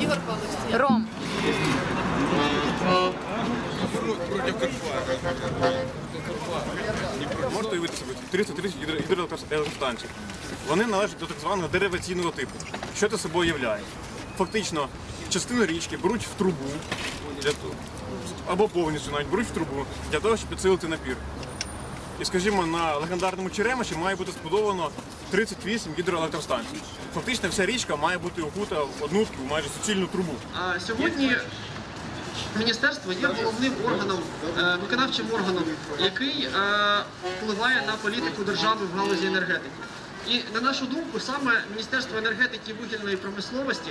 Ігор Павлович. Ром. Можете уявити собі 330 гідроелектростанцій. Вони належать до так званого дериваційного типу. Що це собою являє? Фактично, частину річки беруть в трубу для того, або повністю навіть беруть в трубу для того, щоб підсилити напір. І, скажімо, на легендарному Черемоші має бути збудовано 38 гідроелектростанцій. Фактично вся річка має бути окута в одну майже суцільну трубу. А сьогодні міністерство є головним органом, е, виконавчим органом, який е, впливає на політику держави в галузі енергетики. І на нашу думку, саме Міністерство енергетики і вугільної промисловості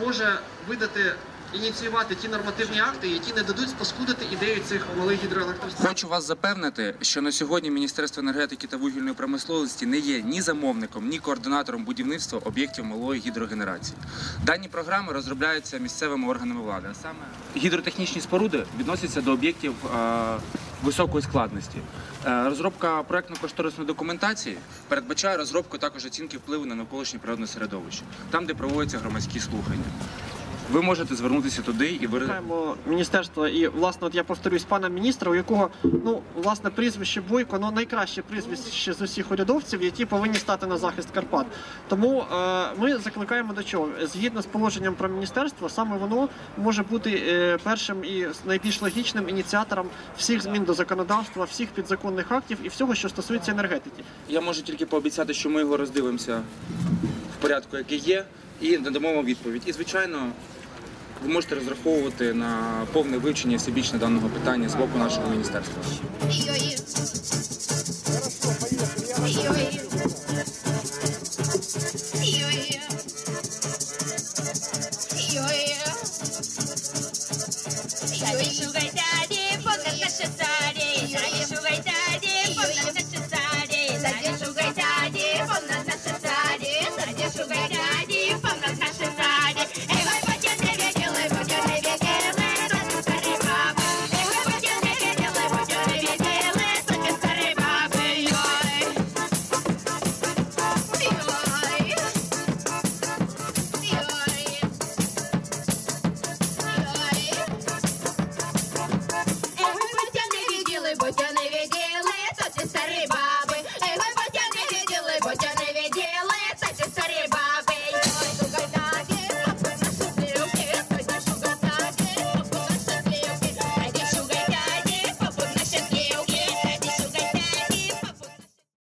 може видати. Ініціювати ті нормативні акти, які не дадуть спаскудити ідею цих малих гідроелектростанцій. Хочу вас запевнити, що на сьогодні Міністерство енергетики та вугільної промисловості не є ні замовником, ні координатором будівництва об'єктів малої гідрогенерації. Дані програми розробляються місцевими органами влади. А саме гідротехнічні споруди відносяться до об'єктів високої складності. Е, розробка проектно-кошторисної документації передбачає розробку також оцінки впливу на навколишнє природне середовище, там, де проводяться громадські слухання. Ви можете звернутися туди і ви міністерство і власне, от я повторюсь пана міністра, у якого ну власне прізвище Бойко, ну найкраще прізвище з усіх урядовців, які повинні стати на захист Карпат. Тому е, ми закликаємо до чого згідно з положенням про міністерство, саме воно може бути е, першим і найбільш логічним ініціатором всіх змін до законодавства, всіх підзаконних актів і всього, що стосується енергетики. Я можу тільки пообіцяти, що ми його роздивимося в порядку, який є, і надамо вам відповідь. І, звичайно, ви можете розраховувати на повне вивчення всебічне даного питання з боку нашого міністерства.